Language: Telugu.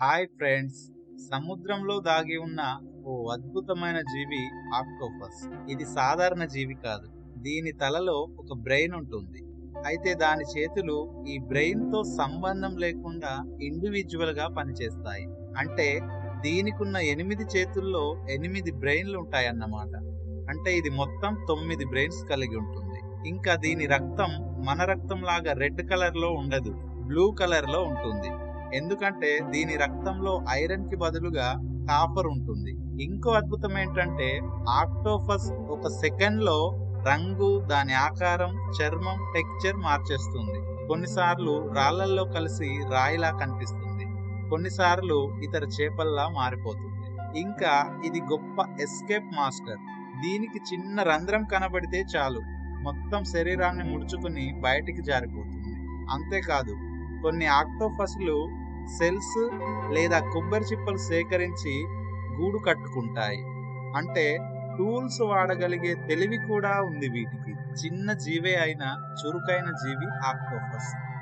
హాయ్ ఫ్రెండ్స్ సముద్రంలో దాగి ఉన్న ఓ అద్భుతమైన జీవి ఆక్టోపస్. ఇది సాధారణ జీవి కాదు. దీని తలలో ఒక బ్రెయిన్ ఉంటుంది. అయితే దాని చేతులు ఈ బ్రెయిన్తో సంబంధం లేకుండా ఇండివిజువల్గా పనిచేస్తాయి. అంటే దీనికున్న ఎనిమిది చేతుల్లో ఎనిమిది బ్రెయిన్లు ఉంటాయన్నమాట. అంటే ఇది మొత్తం తొమ్మిది బ్రెయిన్స్ కలిగి ఉంటుంది. ఇంకా దీని రక్తం మన రక్తం లాగా రెడ్ కలర్లో ఉండదు. బ్లూ కలర్లో ఉంటుంది. ఎందుకంటే దీని రక్తంలో ఐరన్కి బదులుగా కాపర్ ఉంటుంది. ఇంకో అద్భుతం ఏంటంటే ఆక్టోపస్ ఒక సెకండ్లో రంగు దాని ఆకారం చర్మం టెక్చర్ మార్చేస్తుంది. కొన్నిసార్లు రాళ్ళల్లో కలిసి రాయిలా కనిపిస్తుంది. కొన్నిసార్లు ఇతర చేపల్లా మారిపోతుంది. ఇంకా ఇది గొప్ప ఎస్కేప్ మాస్టర్. దీనికి చిన్న రంధ్రం కనబడితే చాలు. మొత్తం శరీరాన్ని ముడుచుకుని బయటికి జారిపోతుంది. అంతేకాదు కొన్ని ఆక్టోఫస్లు సెల్స్ లేదా కొబ్బరి చిప్పలు సేకరించి గూడు కట్టుకుంటాయి. అంటే టూల్స్ వాడగలిగే తెలివి కూడా ఉంది వీటికి. చిన్న జీవే అయిన చురుకైన జీవి ఆక్టోపస్.